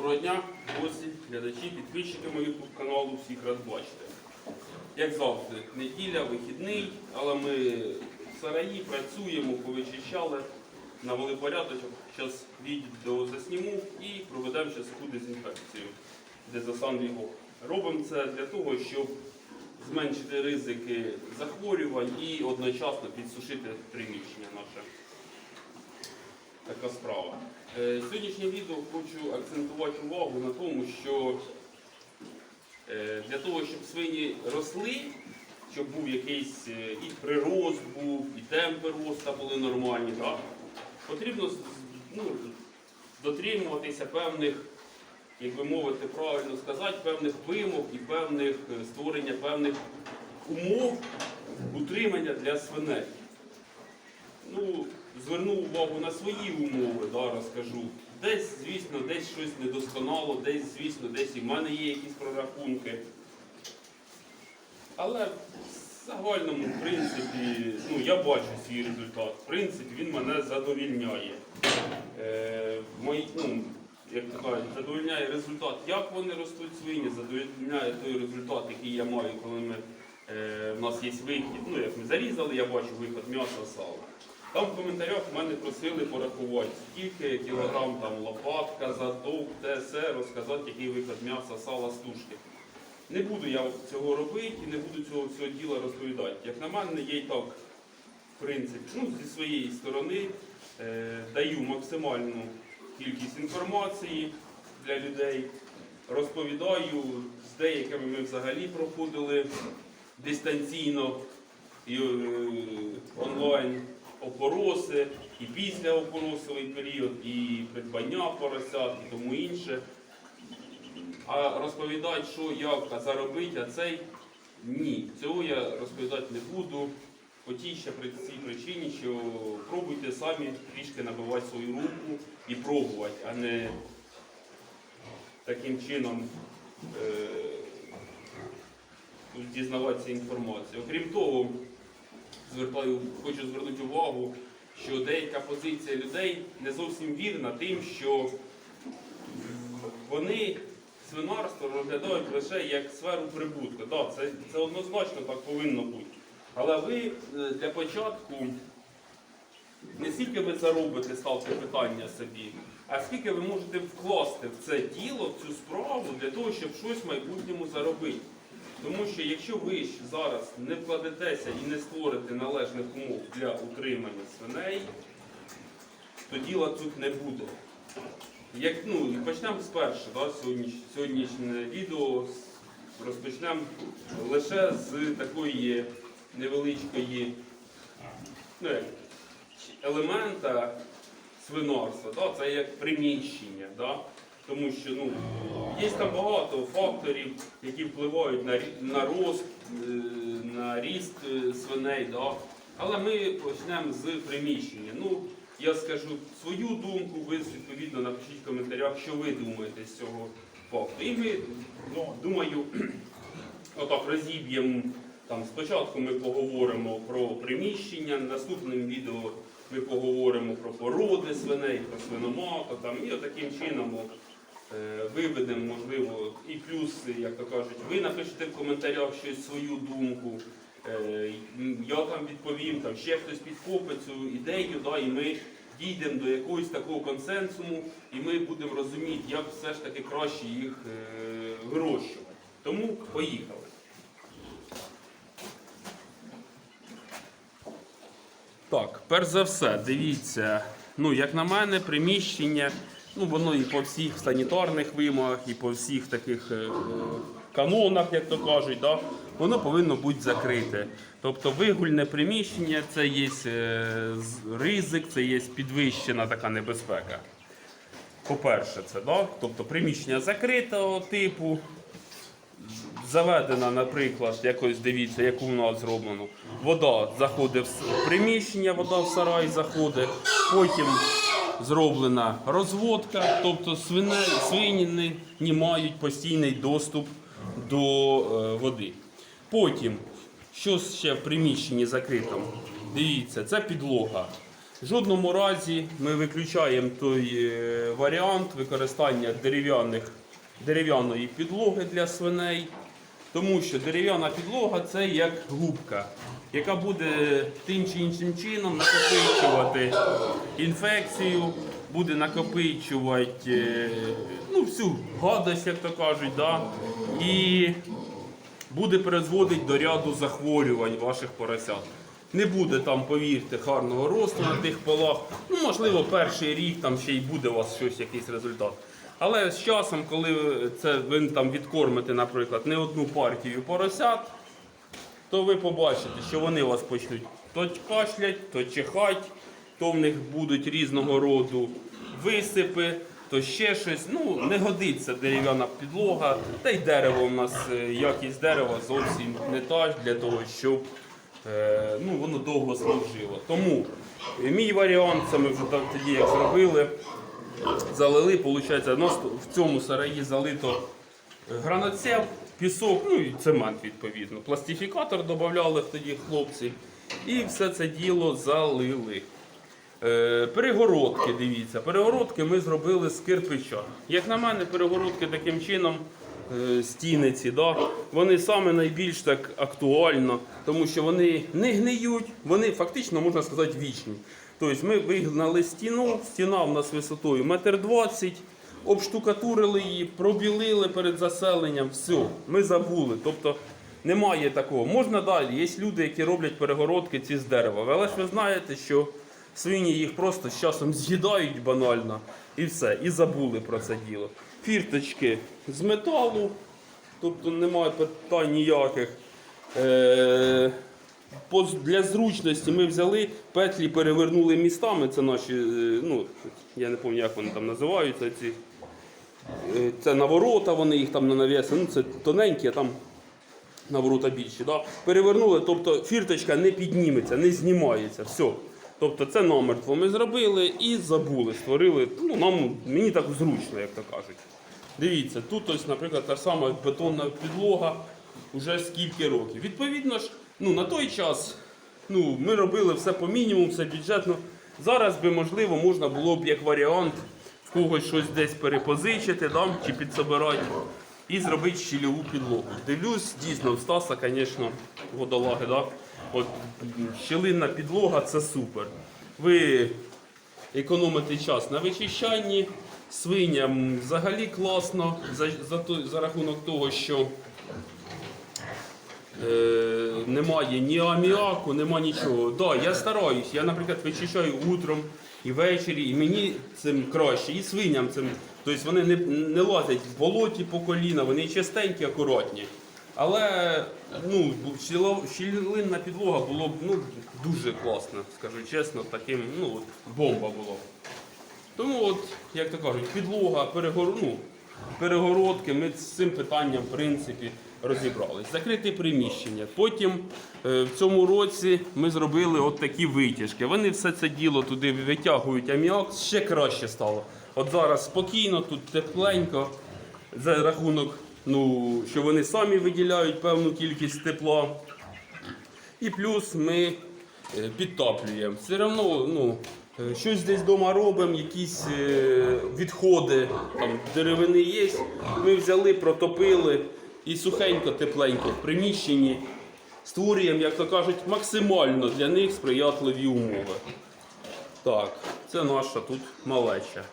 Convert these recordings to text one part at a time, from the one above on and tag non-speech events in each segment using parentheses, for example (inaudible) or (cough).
Доброго дня, гості, глядачі, підписчики моїх каналу, всіх рад бачити. Як завжди, неділя, вихідний, але ми в сараї працюємо, повичищали, навели порядочок. Зараз відео засніму і проведемо ще таку дезінфекцію дезосан його. Робимо це для того, щоб зменшити ризики захворювань і одночасно підсушити приміщення наше така справа. Е, Сьогоднішнє відео хочу акцентувати увагу на тому, що е, для того, щоб свині росли, щоб був якийсь е, і прирост був, і темпи росту були нормальні, так? потрібно ну, дотримуватися певних, як би мовити, правильно сказати, певних вимог і певних створення певних умов утримання для свиней. Ну, зверну увагу на свої умови, да, розкажу. Десь, звісно, десь щось недосконало, десь, звісно, десь і в мене є якісь прорахунки. Але в загальному, принципі, ну, я бачу свій результат. В принципі, він мене задовільняє. Е, мої, ну, як то кажуть, задовільняє результат, як вони ростуть свині, задовільняє той результат, який я маю, коли ми, е, в нас є вихід. Ну, як ми зарізали, я бачу виход м'яса, сала. Там в коментарях мене просили порахувати, скільки кілограм там лопатка, затовк, те, все, розказати, який виход м'яса, сала, стужки. Не буду я цього робити і не буду цього всього діла розповідати. Як на мене, я і так, в принципі, ну, зі своєї сторони е, даю максимальну кількість інформації для людей, розповідаю, з деякими ми взагалі проходили дистанційно і е, онлайн опороси, і після опоросовий період, і придбання поросят, і тому інше. А розповідати, що як заробити, а цей ні. Цього я розповідати не буду. По тій ще при цій причині, що пробуйте самі трішки набивати свою руку і пробувати, а не таким чином е, дізнаватися інформацію. Окрім того, звертаю, хочу звернути увагу, що деяка позиція людей не зовсім вірна тим, що вони свинарство розглядають лише як сферу прибутку. Да, це, це однозначно так повинно бути. Але ви е, для початку не скільки ви заробите, ставте питання собі, а скільки ви можете вкласти в це діло, в цю справу для того, щоб щось в майбутньому заробити. Тому що якщо ви ж зараз не вкладетеся і не створите належних умов для утримання свиней, то діла тут не буде. Як, ну, почнемо спершу, да, сьогодні, сьогоднішнє відео розпочнемо лише з такої невеличкої ну, елемента свинарства. Да, це як приміщення. Да, тому що ну, є там багато факторів, які впливають на, на рост, е, на ріст е, свиней. Да. Але ми почнемо з приміщення. Ну, я скажу свою думку, ви відповідно напишіть в коментарях, що ви думаєте з цього факту. І ми, ну, думаю, (clears throat) отак розіб'ємо. Там спочатку ми поговоримо про приміщення, наступним відео ми поговоримо про породи свиней, про свиноматок, і отаким чином виведемо, можливо, і плюс, як то кажуть, ви напишете в коментарях щось свою думку. Е, Я там відповім, там ще хтось підхопить цю ідею, да, і ми дійдемо до якогось такого консенсуму, і ми будемо розуміти, як все ж таки краще їх е, вирощувати. Тому поїхали. Так, перш за все, дивіться, ну, як на мене, приміщення, ну, воно і по всіх санітарних вимогах, і по всіх таких е, канонах, як то кажуть, да, воно повинно бути закрите. Тобто вигульне приміщення це є е, ризик, це є підвищена така небезпека. По-перше, це, да? тобто приміщення закритого типу, заведена, наприклад, якось дивіться, як у нас зроблено. Вода заходить в приміщення, вода в сарай заходить, потім зроблена розводка, тобто свине, свині не, не мають постійний доступ до е, води. Потім, що ще в приміщенні закритому? Дивіться, це підлога. В жодному разі ми виключаємо той е, варіант використання дерев'яних, дерев'яної підлоги для свиней, тому що дерев'яна підлога це як губка, яка буде тим чи іншим чином накопичувати інфекцію, буде накопичувати е, ну, всю гадость, як то кажуть, да? і буде призводити до ряду захворювань ваших поросят. Не буде там, повірте, гарного росту на тих полах. Ну, можливо, перший рік там ще й буде у вас щось, якийсь результат. Але з часом, коли це ви там відкормите, наприклад, не одну партію поросят, то ви побачите, що вони вас почнуть то кашлять, то чихать, то в них будуть різного роду висипи, то ще щось. Ну, не годиться дерев'яна підлога, та й дерево в нас, е, якість дерева зовсім не та для того, щоб е, ну, воно довго служило. Тому е, мій варіант, це ми вже тоді як зробили, залили, виходить, у в цьому сараї залито граноцеп, пісок, ну і цемент відповідно. Пластифікатор додавали тоді хлопці. І все це діло залили. Е, перегородки, дивіться, перегородки ми зробили з кирпича. Як на мене, перегородки таким чином, е, стіни да, вони саме найбільш так актуально, тому що вони не гниють, вони фактично, можна сказати, вічні. Тобто ми вигнали стіну, стіна в нас висотою 1,20 м, обштукатурили її, пробілили перед заселенням, все, ми забули. Тобто немає такого. Можна далі. Є люди, які роблять перегородки ці з дерева. Але ж ви знаєте, що свині їх просто з часом з'їдають банально і все, і забули про це діло. Фірточки з металу, тобто немає питань ніяких. Е, Для зручності ми взяли петлі, перевернули містами. Це наші, е, ну, я не пам'ятаю, як вони там називаються. Ці. Е, Це наворота, вони їх там на навіси. Ну, це тоненькі, там наворота більші. Да? Перевернули, тобто фірточка не підніметься, не знімається. Все. Тобто це намертво ми зробили і забули, створили. Ну, нам, мені так зручно, як то кажуть. Дивіться, тут ось, наприклад, та сама бетонна підлога вже скільки років. Відповідно ж, ну, на той час ну, ми робили все по мінімуму, все бюджетно. Зараз би, можливо, можна було б як варіант когось щось десь перепозичити там, чи підсобирати і зробити щільову підлогу. Дивлюсь, дійсно, в Стаса, звісно, водолаги, да? От, щілинна підлога це супер. Ви економите час на вичищанні, свиням взагалі класно за, за, за рахунок того, що е, немає ні аміаку, нема нічого. Да, я стараюсь. Я, наприклад, вичищаю утром і ввечері, і мені цим краще, і свиням цим. Тобто вони не, не лазять в болоті по коліна, вони чистенькі, акуратні. Але ну, щілинна підлога було б ну, дуже класно, скажу чесно, таким, ну, от, бомба було. Тому, от, як то кажуть, підлога, перегор... ну, перегородки, ми з цим питанням, в принципі, розібрались. Закрите приміщення. Потім е, в цьому році ми зробили от такі витяжки. Вони все це діло туди витягують аміак, ще краще стало. От зараз спокійно, тут тепленько, за рахунок, ну, що вони самі виділяють певну кількість тепла. І плюс ми е, підтоплюємо. Все одно ну, е, щось десь вдома робимо, якісь відходи там, деревини є. Ми взяли, протопили і сухенько, тепленько в приміщенні створюємо, як то кажуть, максимально для них сприятливі умови. Так, це наша тут малеча.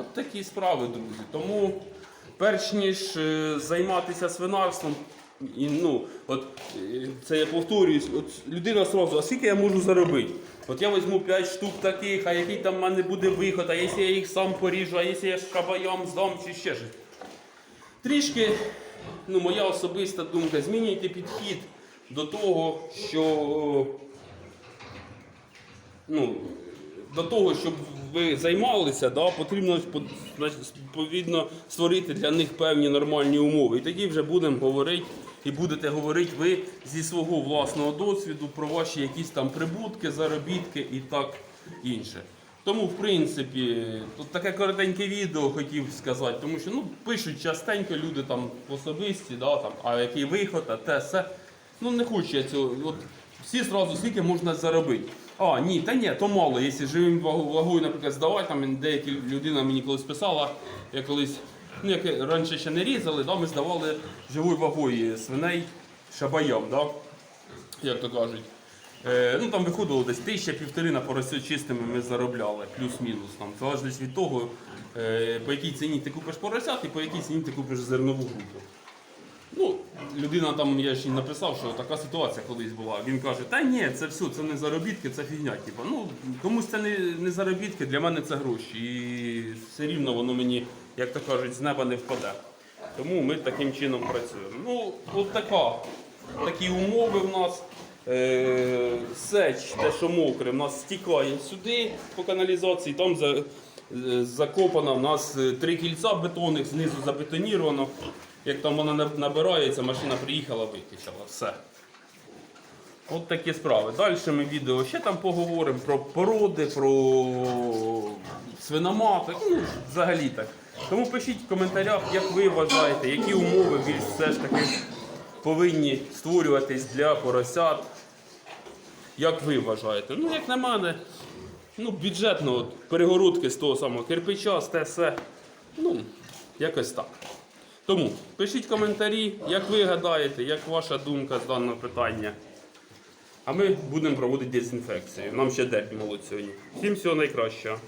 От такі справи, друзі. Тому, перш ніж е, займатися свинарством, і, ну, от, е, це я повторююсь, людина сразу, а скільки я можу заробити? От я візьму 5 штук таких, а який там в мене буде виход, а якщо я їх сам поріжу, а якщо я шабаям здам чи ще щось. Трішки, ну, моя особиста думка, змінюйте підхід до того, що ну, до того, щоб ви займалися, да, потрібно відповідно створити для них певні нормальні умови. І тоді вже будемо говорити і будете говорити ви зі свого власного досвіду про ваші якісь там прибутки, заробітки і так інше. Тому, в принципі, тут таке коротеньке відео хотів сказати, тому що ну, пишуть частенько люди там особисті, да, там, а який виход, а те все. Ну не хочу я цього. От, всі зразу скільки можна заробити. А, ні, та ні, то мало. Якщо живим вагою, наприклад, здавати, там деякі людина мені колись писала, я колись, ну як раніше ще не різали, да, ми здавали живою вагою свиней шабаям, да? як то кажуть. Е, ну там виходило десь тисяча півтори на поросю чистими ми заробляли, плюс-мінус. Там залежить від того, е, по якій ціні ти купиш поросят і по якій ціні ти купиш зернову групу. Ну, людина там, я ж їй написав, що така ситуація колись була. Він каже, та ні, це все, це не заробітки, це фігня. Типу, ну, комусь це не, не заробітки, для мене це гроші. І все рівно воно мені, як то кажуть, з неба не впаде. Тому ми таким чином працюємо. Ну, от така, такі умови в нас. Е, сеч, те, що мокре, в нас стікає сюди по каналізації, там за, е, закопано в нас е, три кільця бетонних, знизу забетоніровано. Як там вона набирається, машина приїхала, викачала. Все. От такі справи. Далі ми відео ще там поговоримо про породи, про свиноматок, ну, взагалі так. Тому пишіть в коментарях, як ви вважаєте, які умови більш все ж таки повинні створюватись для поросят. Як ви вважаєте? Ну, як на мене, ну, бюджетно, от, перегородки з того самого кирпича, з те все. Ну, якось так. Тому пишіть коментарі, як ви гадаєте, як ваша думка з даного питання. А ми будемо проводити дезінфекцію. Нам ще день молодь сьогодні. Всім всього найкращого.